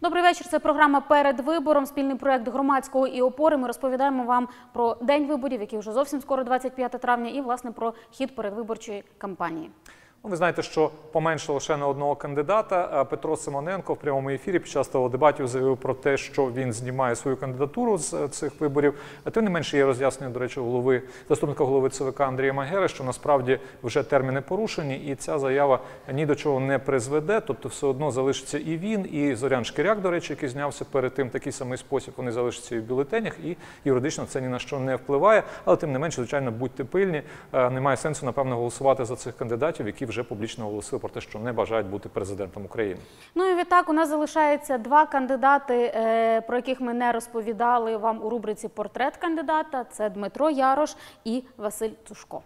Добрий вечір. Це програма перед вибором. Спільний проект громадського і опори. Ми розповідаємо вам про день виборів, який вже зовсім скоро 25 травня, і власне про хід передвиборчої кампанії. Ну, ви знаєте, що поменшало ще на одного кандидата. Петро Симоненко в прямому ефірі під час того дебатів заявив про те, що він знімає свою кандидатуру з е, цих виборів. Тим не менше є роз'яснення, до речі, голови заступника голови ЦВК Андрія Магера, що насправді вже терміни порушені, і ця заява ні до чого не призведе. Тобто, все одно залишиться і він, і Зорян Шкіряк, до речі, який знявся перед тим такий самий спосіб. Вони залишаться і в бюлетенях, і юридично це ні на що не впливає. Але тим не менше, звичайно, будьте пильні. Е, Немає сенсу, напевно, голосувати за цих кандидатів, які вже публічно оголосили про те, що не бажають бути президентом України. Ну і відтак у нас залишається два кандидати, е, про яких ми не розповідали вам у рубриці Портрет кандидата. Це Дмитро Ярош і Василь Цушко.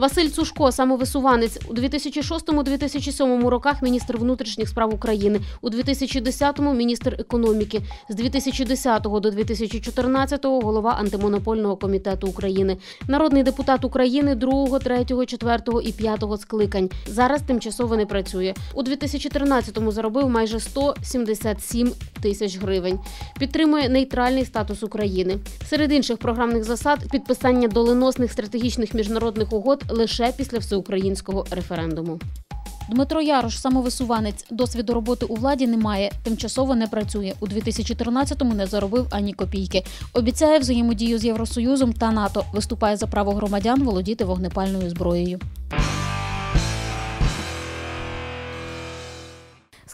Василь Цушко, самовисуванець у 2006-2007 роках міністр внутрішніх справ України, у 2010-му міністр економіки, з 2010 до 2014 голова антимонопольного комітету України, народний депутат України 2, 3, 4 і 5 скликань. Зараз тимчасово не працює. У 2013-му заробив майже 177 тисяч гривень. Підтримує нейтральний статус України. Серед інших програмних засад підписання доленосних стратегічних міжнародних угод лише після всеукраїнського референдуму. Дмитро Ярош, самовисуванець, досвіду роботи у владі немає, тимчасово не працює. У 2014-му не заробив ані копійки. Обіцяє взаємодію з Євросоюзом та НАТО. Виступає за право громадян володіти вогнепальною зброєю.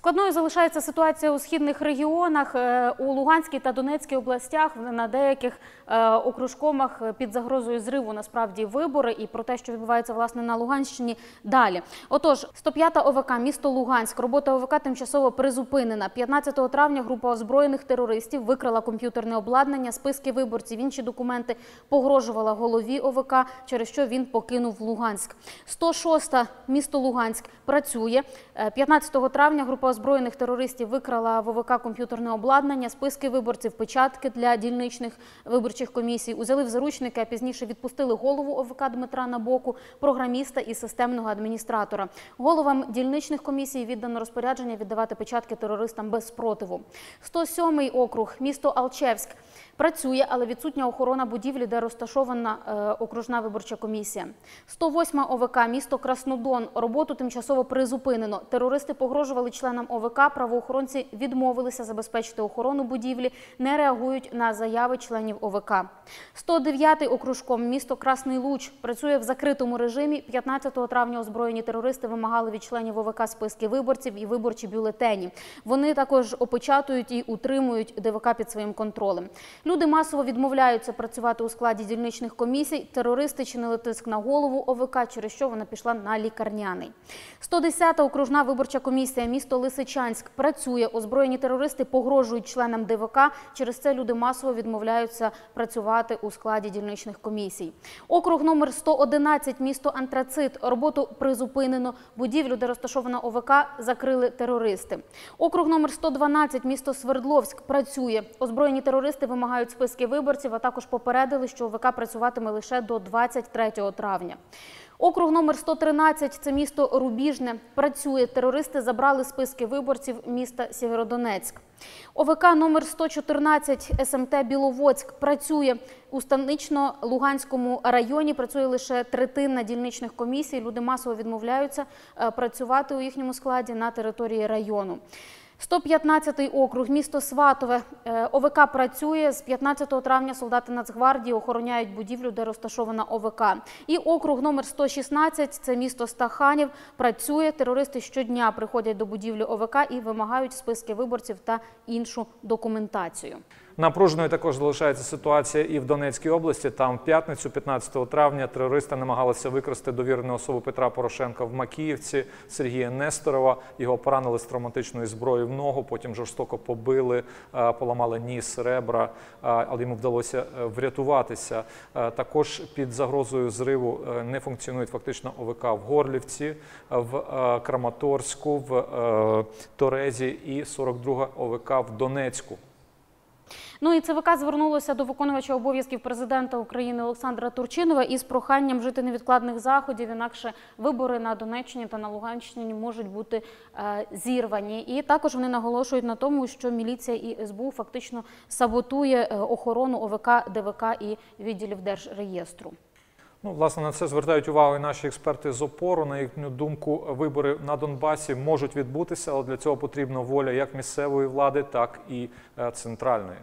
Складною залишається ситуація у східних регіонах Е, у Луганській та Донецькій областях. На деяких е, окружкомах під загрозою зриву насправді вибори і про те, що відбувається власне на Луганщині. Далі, отож, 105-та ОВК, місто Луганськ. Робота ОВК тимчасово призупинена. 15 травня група озброєних терористів викрала комп'ютерне обладнання, списки виборців, інші документи, погрожувала голові ОВК, через що він покинув Луганськ. 106-та місто Луганськ працює. Е, 15 травня група озброєних терористів викрала ВВК комп'ютерне обладнання, списки виборців, печатки для дільничних виборчих комісій. Узяли в заручники, а пізніше відпустили голову ОВК Дмитра Набоку, програміста і системного адміністратора. Головам дільничних комісій віддано розпорядження віддавати печатки терористам без спротиву. 107-й округ, місто Алчевськ. Працює, але відсутня охорона будівлі, де розташована е, окружна виборча комісія. 108 ОВК, місто Краснодон. Роботу тимчасово призупинено. Терористи погрожували членам ОВК. Правоохоронці відмовилися забезпечити охорону будівлі, не реагують на заяви членів ОВК. 109 окружком, місто Красний Луч. Працює в закритому режимі. 15 травня озброєні терористи вимагали від членів ОВК списки виборців і виборчі бюлетені. Вони також опечатують і утримують ДВК під своїм контролем. Люди масово відмовляються працювати у складі дільничних комісій. Терористи чинили тиск на голову ОВК, через що вона пішла на лікарняний. 110-та окружна виборча комісія місто Лисичанськ працює. Озброєні терористи погрожують членам ДВК. Через це люди масово відмовляються працювати у складі дільничних комісій. Округ номер 111 місто Антрацит. Роботу призупинено. Будівлю, де розташована ОВК, закрили терористи. Округ номер 112 місто Свердловськ працює. Озброєні терористи вимагають списки виборців, а також попередили, що ОВК працюватиме лише до 23 травня. Округ номер 113 – це місто Рубіжне. Працює. Терористи забрали списки виборців міста Сєвєродонецьк. ОВК номер 114 СМТ Біловодськ працює. У Станично-Луганському районі працює лише третина дільничних комісій. Люди масово відмовляються е, працювати у їхньому складі на території району. 115-й округ, місто Сватове. Е, ОВК працює. З 15 травня солдати Нацгвардії охороняють будівлю, де розташована ОВК. І округ номер 116 – це місто Стаханів. Працює. Терористи щодня приходять до будівлі ОВК і вимагають списки виборців та іншу документацію. Напруженою також залишається ситуація і в Донецькій області. Там в п'ятницю, 15 травня, терористи намагалися викрасти довірену особу Петра Порошенка в Макіївці Сергія Несторова. Його поранили з травматичної зброї в ногу, потім жорстоко побили, е, поламали ніс, ребра, е, але йому вдалося е, врятуватися. Також під загрозою зриву не функціонують фактично ОВК в Горлівці, в Краматорську, в Торезі і 42 ОВК в Донецьку. Ну і ЦВК звернулося до виконувача обов'язків президента України Олександра Турчинова із проханням вжити невідкладних заходів, інакше вибори на Донеччині та на Луганщині можуть бути е, зірвані. І також вони наголошують на тому, що міліція і СБУ фактично саботує е, охорону ОВК, ДВК і відділів Держреєстру. Ну, власне, на це звертають увагу і наші експерти з опору. На їхню думку, вибори на Донбасі можуть відбутися, але для цього потрібна воля як місцевої влади, так і е, центральної.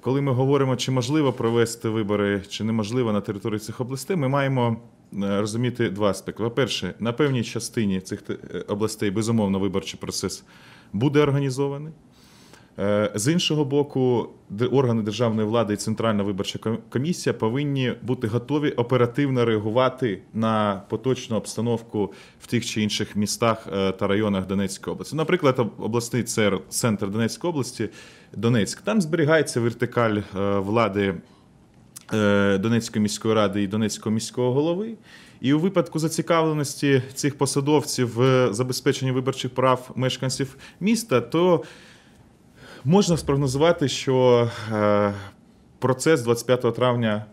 Коли ми говоримо, чи можливо провести вибори, чи неможливо на території цих областей, ми маємо е, розуміти два аспекти. По-перше, на певній частині цих е, областей, безумовно, виборчий процес буде організований. Е, З іншого боку, органи державної влади і Центральна виборча ком- комісія повинні бути готові оперативно реагувати на поточну обстановку в тих чи інших містах е, та районах Донецької області. Наприклад, обласний центр Донецької області, Донецьк. Там зберігається вертикаль е, влади Донецької міської ради і Донецького міського голови. І у випадку зацікавленості цих посадовців в забезпеченні виборчих прав мешканців міста, то можна спрогнозувати, що е, процес 25 травня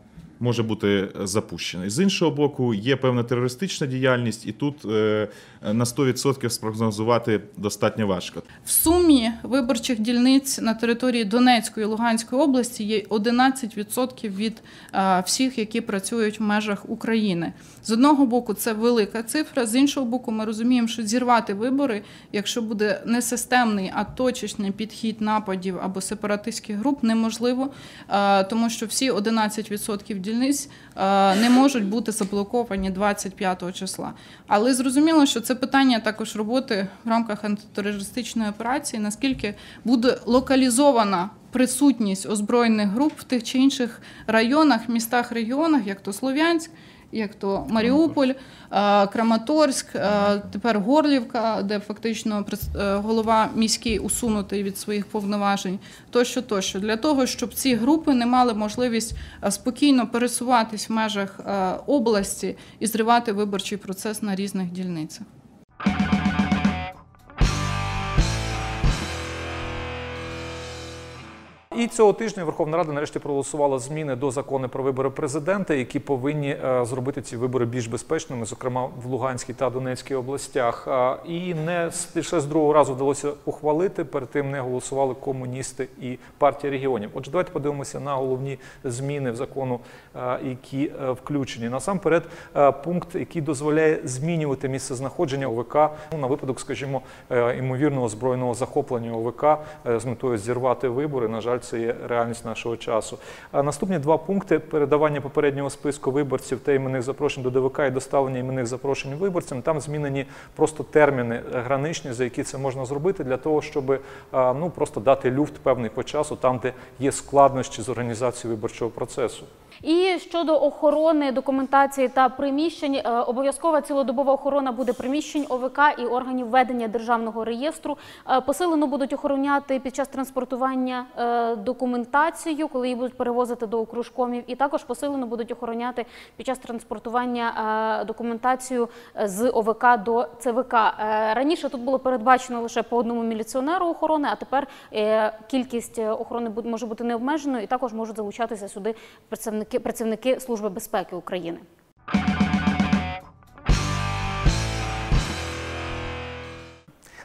може бути запущений. З іншого боку, є певна терористична діяльність, і тут е, на 100% спрогнозувати достатньо важко. В сумі виборчих дільниць на території Донецької і Луганської області є 11% від е, всіх, які працюють в межах України. З одного боку, це велика цифра. З іншого боку, ми розуміємо, що зірвати вибори, якщо буде не системний, а точечний підхід нападів або сепаратистських груп, неможливо, е, тому що всі 11% дільниць е, не можуть бути заблоковані 25 числа. Але зрозуміло, що це питання також роботи в рамках антитерористичної операції, наскільки буде локалізована присутність озброєних груп в тих чи інших районах, містах, регіонах, як то Слов'янськ. Як то Маріуполь, е, Краматорськ, е, тепер Горлівка, де фактично е, голова міський усунутий від своїх повноважень, тощо, тощо, для того, щоб ці групи не мали можливість спокійно пересуватись в межах області і зривати виборчий процес на різних дільницях. І цього тижня Верховна Рада нарешті проголосувала зміни до закону про вибори президента, які повинні е, зробити ці вибори більш безпечними, зокрема в Луганській та Донецькій областях. І не лише з другого разу вдалося ухвалити. Перед тим не голосували комуністи і партія регіонів. Отже, давайте подивимося на головні зміни в закону, е, які е, включені. Насамперед, пункт, який дозволяє змінювати місце знаходження ОВК ну, на випадок, скажімо, ймовірного збройного захоплення ОВК з метою зірвати вибори. На жаль, це є реальність нашого часу. А наступні два пункти передавання попереднього списку виборців та іменних запрошень до ДВК і доставлення іменних запрошень виборцям. Там змінені просто терміни граничні, за які це можна зробити, для того, щоб е, ну просто дати люфт певний по часу, там, де є складнощі з організацією виборчого процесу. І щодо охорони документації та приміщень, е, обов'язкова цілодобова охорона буде приміщень ОВК і органів ведення державного реєстру. Е, Посилено будуть охороняти під час транспортування документацію, коли її будуть перевозити до окружкомів, і також посилено будуть охороняти під час транспортування е, документацію е, з ОВК до ЦВК. Е, Раніше тут було передбачено лише по одному міліціонеру охорони, а тепер кількість охорони може бути необмеженою, і також можуть залучатися сюди представники працівники Служби безпеки України.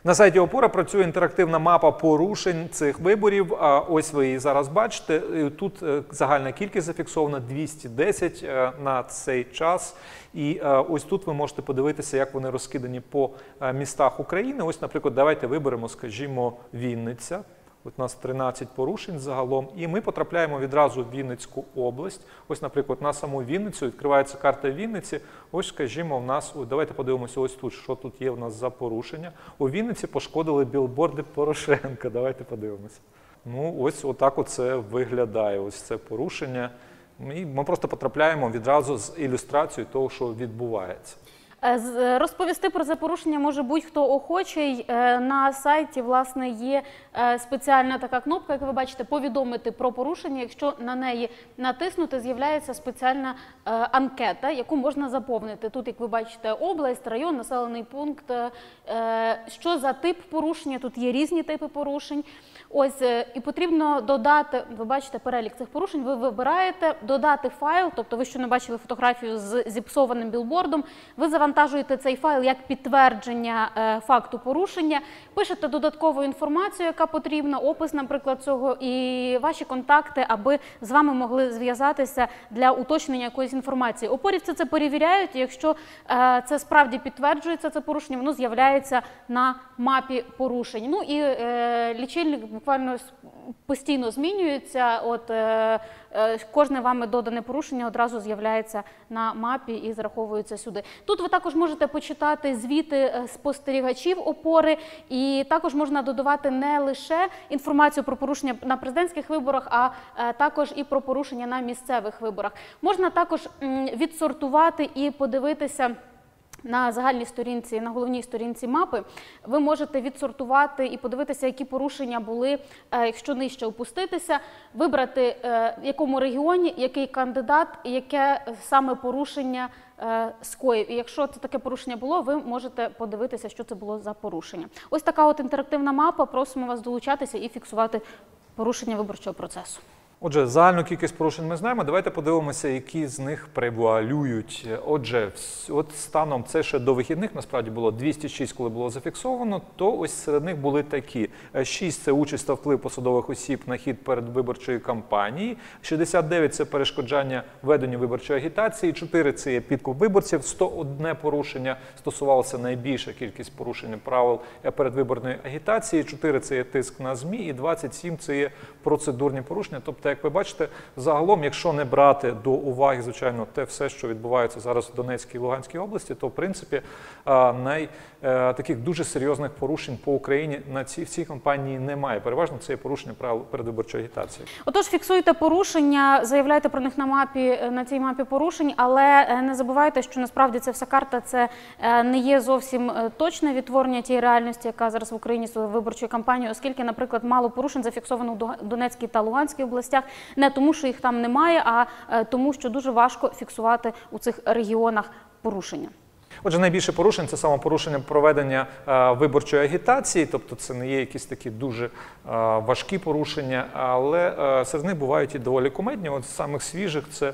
На сайті Опора працює інтерактивна мапа порушень цих виборів. Ось ви її зараз бачите. Тут е, загальна кількість зафіксована 210 е, на цей час. І е, ось тут ви можете подивитися, як вони розкидані по е, містах України. Ось, наприклад, давайте виберемо, скажімо, Вінниця. От у нас 13 порушень загалом, і ми потрапляємо відразу в Вінницьку область. Ось, наприклад, на саму Вінницю відкривається карта Вінниці. Ось, скажімо, в нас ой, давайте подивимося ось тут, що тут є у нас за порушення. У Вінниці пошкодили білборди Порошенка. Давайте подивимося. Ну, ось отак оце виглядає. Ось це порушення. І ми просто потрапляємо відразу з ілюстрацією того, що відбувається. Е, е, Розповісти про це порушення може будь-хто охочий. Е, На сайті власне є спеціальна така кнопка, як ви бачите, повідомити про порушення. Якщо на неї натиснути, з'являється спеціальна анкета, яку можна заповнити. Тут, як ви бачите, область, район, населений пункт. Що за тип порушення? Тут є різні типи порушень. І потрібно додати. Ви бачите перелік цих порушень. Ви вибираєте додати файл, тобто ви що не бачили фотографію з зіпсованим білбордом. Ви завантажуєте цей файл як підтвердження е, факту порушення, пишете додаткову інформацію, яка потрібна, опис, наприклад, цього, і ваші контакти, аби з вами могли зв'язатися для уточнення якоїсь інформації. Опорівці це перевіряють. Якщо е, це справді підтверджується, це порушення, воно з'являється на мапі порушень. Ну і е, лічильник буквально постійно змінюється. От кожне вами додане порушення одразу з'являється на мапі і зараховується сюди. Тут ви також можете почитати звіти е, спостерігачів опори, і також можна додавати не лише інформацію про порушення на президентських виборах, а е, також і про порушення на місцевих виборах. Можна також відсортувати і подивитися. На загальній сторінці, на головній сторінці мапи, ви можете відсортувати і подивитися, які порушення були, е, якщо нижче опуститися, вибрати е, в якому регіоні, який кандидат, яке саме порушення е, скоїв. І якщо це таке порушення було, ви можете подивитися, що це було за порушення. Ось така от інтерактивна мапа. Просимо вас долучатися і фіксувати порушення виборчого процесу. Отже, загальну кількість порушень ми знаємо. Давайте подивимося, які з них превалюють. Отже, от станом це ще до вихідних насправді було 206, коли було зафіксовано. То ось серед них були такі: 6 – це участь та вплив посадових осіб на хід передвиборчої кампанії, 69 – це перешкоджання веденню виборчої агітації, 4 – це є підкуп виборців, 101 порушення стосувалося найбільша кількість порушень правил е, передвиборної агітації, 4 – це є тиск на ЗМІ, і 27 – це є процедурні порушення. Тобто, як ви бачите, загалом, якщо не брати до уваги, звичайно, те все, що відбувається зараз в Донецькій і Луганській області, то в принципі най е, таких дуже серйозних порушень по Україні на цій в цій кампанії немає. Переважно це є порушення правил передвиборчої агітації. Отож, фіксуйте порушення, заявляйте про них на мапі е, на цій мапі порушень, але е, не забувайте, що насправді ця вся карта це е, не є зовсім е, точне відтворення тієї реальності, яка зараз в Україні з виборчою кампанією, оскільки, наприклад, мало порушень зафіксовано в Донецькій та Луганській областях, не тому, що їх там немає, а е, тому, що дуже важко фіксувати у цих регіонах порушення. Отже, найбільше порушень це саме порушення проведення е, виборчої агітації, тобто це не є якісь такі дуже е, важкі порушення, але серед них бувають і доволі кумедні. От з самих свіжих це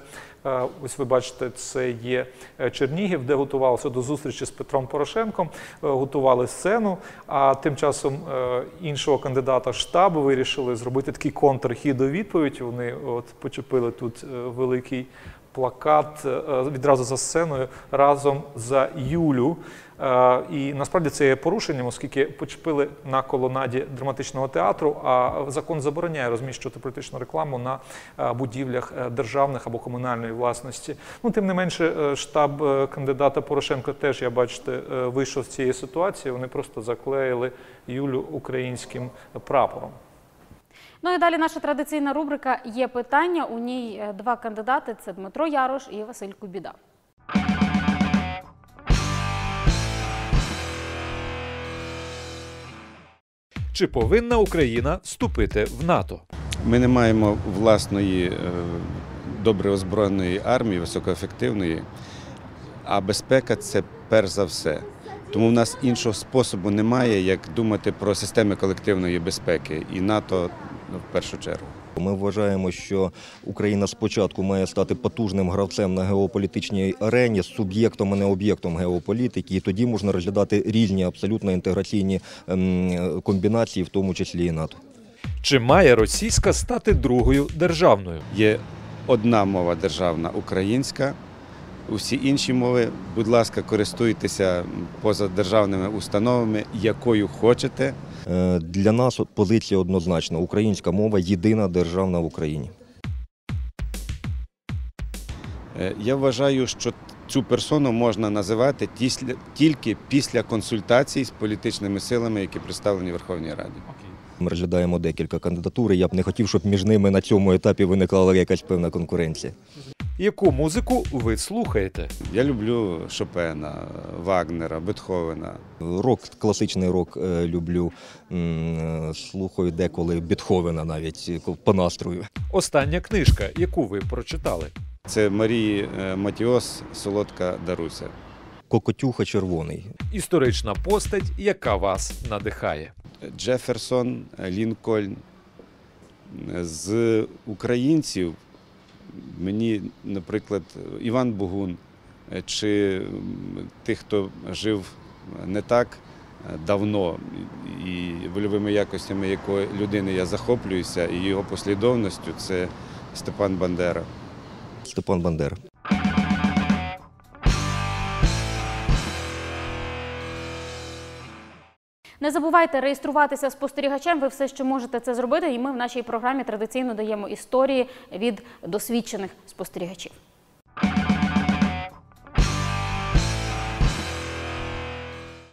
ось ви бачите, це є е, Чернігів, де готувалися до зустрічі з Петром Порошенком, е, готували сцену. А тим часом е, іншого кандидата штабу вирішили зробити такий контрхід у відповідь. Вони от почепили тут великий плакат е, відразу за сценою разом за Юлю. Е, І насправді це є порушенням, оскільки почепили на колонаді драматичного театру, а закон забороняє розміщувати політичну рекламу на е, будівлях державних або комунальної власності. Ну, тим не менше, штаб кандидата Порошенка теж, я бачите, вийшов з цієї ситуації. Вони просто заклеїли Юлю українським прапором. Ну і далі наша традиційна рубрика є питання. У ній е, два кандидати: це Дмитро Ярош і Василь Кубіда. Чи повинна Україна вступити в НАТО? Ми не маємо власної е, добре озброєної армії, високоефективної, а безпека це перш за все. Тому в нас іншого способу немає, як думати про системи колективної безпеки і НАТО в першу чергу. Ми вважаємо, що Україна спочатку має стати потужним гравцем на геополітичній арені, суб'єктом, а не об'єктом геополітики, і тоді можна розглядати різні абсолютно інтеграційні ем, комбінації, в тому числі і НАТО. Чи має російська стати другою державною? Є одна мова державна українська. Усі інші мови, будь ласка, користуйтеся позадержавними установами, якою хочете. Е, Для нас позиція однозначна: українська мова єдина державна в Україні. Е, Я вважаю, що цю персону можна називати тісля- тільки після консультацій з політичними силами, які представлені в Верховній Раді. Ми розглядаємо декілька кандидатур. і Я б не хотів, щоб між ними на цьому етапі виникла якась певна конкуренція. Яку музику ви слухаєте? Я люблю Шопена, Вагнера, Бетховена. Рок, класичний рок е, люблю. Е, Слухаю деколи Бетховена навіть е, по настрою. Остання книжка, яку ви прочитали? Це Марії Матіос, Солодка Даруся. Кокотюха червоний. Історична постать, яка вас надихає. Джеферсон, Лінкольн. З українців мені, наприклад, Іван Бугун е, чи тих, хто жив не так е, давно, і вольовими якостями якої людини я захоплююся, і його послідовністю це Степан Бандера. Степан Бандера. Не забувайте реєструватися спостерігачем. Ви все ще можете це зробити. І ми в нашій програмі традиційно даємо історії від досвідчених спостерігачів.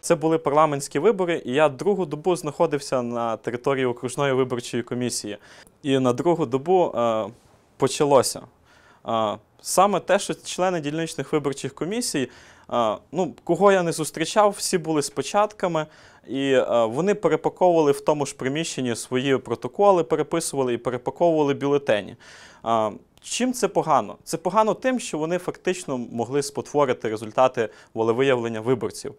Це були парламентські вибори, і я другу добу знаходився на території окружної виборчої комісії. І на другу добу е, почалося. Е, саме те, що члени дільничних виборчих комісій, ну, кого я не зустрічав, всі були з початками, і е, вони перепаковували в тому ж приміщенні свої протоколи, переписували і перепаковували бюлетені. Чим це погано? Це погано тим, що вони фактично могли спотворити результати волевиявлення виборців.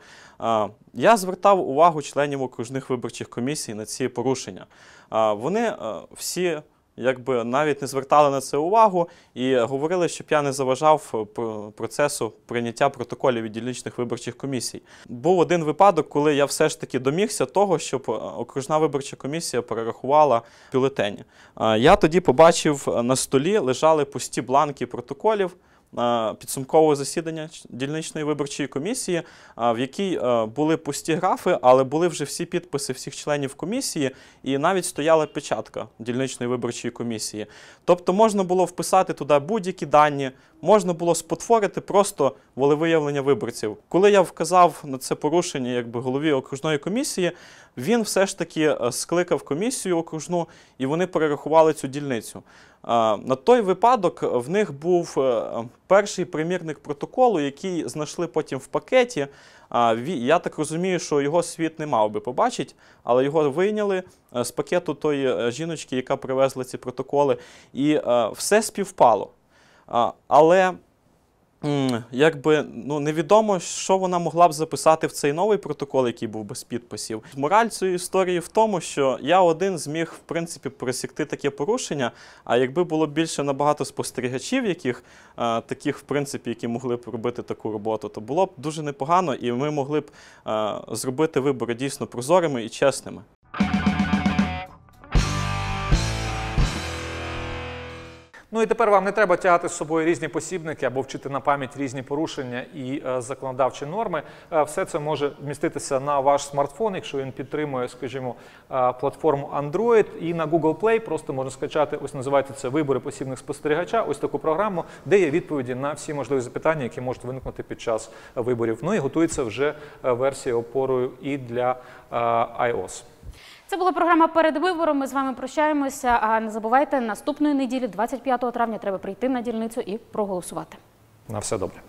Я звертав увагу членів окружних виборчих комісій на ці порушення. Вони е, всі якби навіть не звертали на це увагу і говорили, щоб я не заважав е, процесу прийняття протоколів від дільничних виборчих комісій. Був один випадок, коли я все ж таки домігся того, щоб е, окружна виборча комісія перерахувала бюлетені. Е, Я тоді побачив на столі лежали пусті бланки протоколів. Е, Підсумкового засідання дільничної виборчої комісії, в якій були пусті графи, але були вже всі підписи всіх членів комісії, і навіть стояла печатка дільничної виборчої комісії. Тобто можна було вписати туди будь-які дані, можна було спотворити просто волевиявлення виборців. Коли я вказав на це порушення якби голові окружної комісії, він все ж таки е, скликав комісію окружну і вони перерахували цю дільницю. На той випадок в них був е, перший примірник протоколу, який знайшли потім в пакеті. Я так розумію, що його світ не мав би побачити, але його вийняли е, з пакету тої е, жіночки, яка привезла ці протоколи, і все співпало. Але якби ну невідомо, що вона могла б записати в цей новий протокол, який був без підписів. Мораль цієї історії в тому, що я один зміг в принципі просікти таке порушення. А якби було більше набагато спостерігачів, яких е, таких, в принципі, які могли б робити таку роботу, то було б дуже непогано, і ми могли б е, зробити вибори дійсно прозорими і чесними. Ну і тепер вам не треба тягати з собою різні посібники або вчити на пам'ять різні порушення і е, законодавчі норми. Е, все це може вміститися на ваш смартфон, якщо він підтримує, скажімо, е, платформу Android. І на Google Play просто можна скачати, ось називається це вибори посібник спостерігача. Ось таку програму, де є відповіді на всі можливі запитання, які можуть виникнути під час виборів. Ну і готується вже версія опорою і для iOS. Це була програма перед вибором. Ми з вами прощаємося. А не забувайте, наступної неділі, 25 травня, треба прийти на дільницю і проголосувати. На все добре.